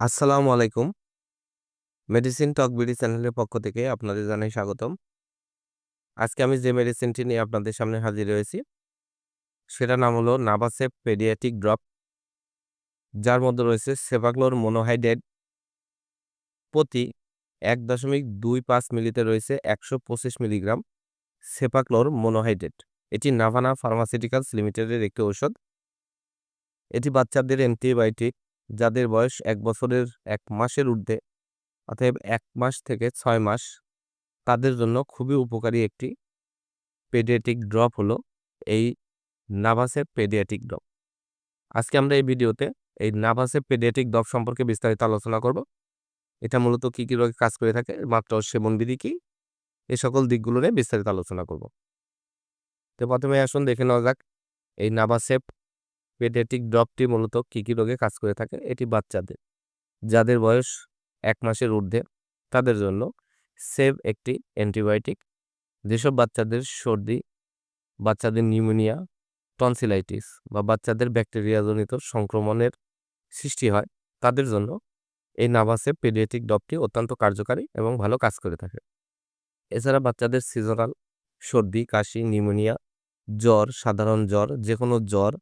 আসসালামু আলাইকুম। মেডিসিন টক বিডি চ্যানেলের পক্ষ থেকে আপনাদের জানাই স্বাগতম। আজকে আমি যে মেডিসিনটি নিয়ে আপনাদের সামনে হাজির হয়েছি, সেটার নাম হলো নাভাসেপ পেডিয়াটিক ড্রপ। যার মধ্যে রয়েছে সেভাক্লোর মোনোহাইড্রেট প্রতি ১.২৫ মিলিতে রয়েছে ১২৫ মিলিগ্রাম সেপাক্লোর মোনোহাইড্রেট। এটি নাভানা ফার্মাসিউটিক্যালস লিমিটেডের একটি ঔষধ। এটি বাচ্চাদের অ্যান্টিবায়োটিক যাদের বয়স এক বছরের এক মাসের ঊর্ধ্বে অতএব এক মাস থেকে ছয় মাস তাদের জন্য খুবই উপকারী একটি পেডিয়াটিক ড্রপ হলো এই নাভাসেপ পেডিয়াটিক ড্রপ। আজকে আমরা এই ভিডিওতে এই নাভাসেপ পেডিয়াটিক ড্রপ সম্পর্কে বিস্তারিত আলোচনা করব। এটা মূলত কী, কী রোগে কাজ করে থাকে, মাত্রা সেবন সেবনবিধি কী, এ সকল দিকগুলো নিয়ে বিস্তারিত আলোচনা করব। তো প্রথমে আসুন দেখে নেওয়া যাক এই নাভাসেপ পেডিয়াট্রিক ড্রপটি মূলত কী, কী রোগে কাজ করে থাকে। এটি বাচ্চাদের। যাদের বয়স এক মাসের ঊর্ধ্বে তাদের জন্য সেভ একটি অ্যান্টিবায়োটিক। যেসব বাচ্চাদের সর্দি বাচ্চাদের নিউমোনিয়া টনসিলাইটিস বা বাচ্চাদের ব্যাকটেরিয়াজনিত সংক্রমণের সৃষ্টি হয় তাদের জন্য এই নাভাসে পেডিয়াট্রিক ডপটি অত্যন্ত কার্যকারী এবং ভালো কাজ করে থাকে। এছাড়া বাচ্চাদের সিজনাল সর্দি কাশি নিউমোনিয়া জ্বর সাধারণ জ্বর যে কোনো জ্বর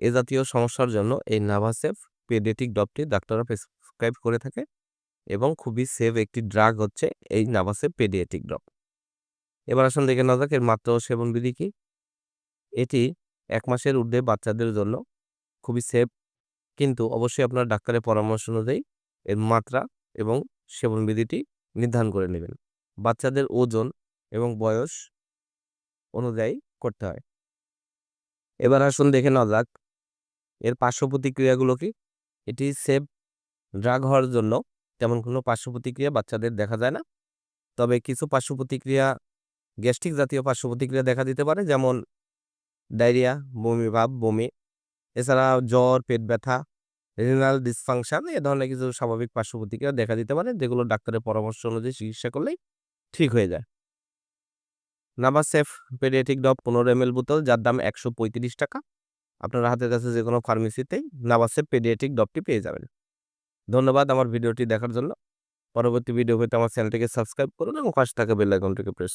এ জাতীয় সমস্যার জন্য এই নাভাসেপ পেডিয়াট্রিক ডপটি ডাক্তাররা প্রেসক্রাইব করে থাকে এবং খুবই সেভ একটি ড্রাগ হচ্ছে এই নাভাসেপ পেডিয়াট্রিক ড্রপ। এবার আসুন দেখে নেওয়া যাক এর মাত্রা সেবনবিধি কী। এটি এক মাসের ঊর্ধ্বে বাচ্চাদের জন্য খুবই সেফ কিন্তু অবশ্যই আপনার ডাক্তারের পরামর্শ অনুযায়ী এর মাত্রা এবং সেবনবিধিটি নির্ধারণ করে নেবেন। বাচ্চাদের ওজন এবং বয়স অনুযায়ী করতে হয়। এবার আসুন দেখে নেওয়া যাক এর পার্শ্ব প্রতিক্রিয়াগুলো কি? এটি সেফ ড্রাগ হওয়ার জন্য তেমন কোনো পার্শ্ব প্রতিক্রিয়া বাচ্চাদের দেখা যায় না। তবে কিছু পার্শ্ব প্রতিক্রিয়া গ্যাস্ট্রিক জাতীয় পার্শ্ব প্রতিক্রিয়া দেখা দিতে পারে, যেমন ডায়রিয়া, বমি ভাব, বমি। এছাড়া জ্বর, পেট ব্যথা রিনাল ডিসফাংশন এ ধরনের কিছু স্বাভাবিক পার্শ্ব প্রতিক্রিয়া দেখা দিতে পারে, যেগুলো ডাক্তারের পরামর্শ অনুযায়ী চিকিৎসা করলেই ঠিক হয়ে যায়। নাভাসেফ পেডিয়াট্রিক ডপ পনেরো এম এল বোতল, যার দাম একশো পঁয়ত্রিশ টাকা। আপনার হাতের কাছে যে কোনো ফার্মেসিতেই নাবাসে পেডিয়াট্রিক ডপটি পেয়ে যাবেন। ধন্যবাদ আমার ভিডিওটি দেখার জন্য। পরবর্তী ভিডিও পেতে আমার চ্যানেলটিকে সাবস্ক্রাইব করুন এবং পাশে থাকা বেল আইকনটিকে প্রেস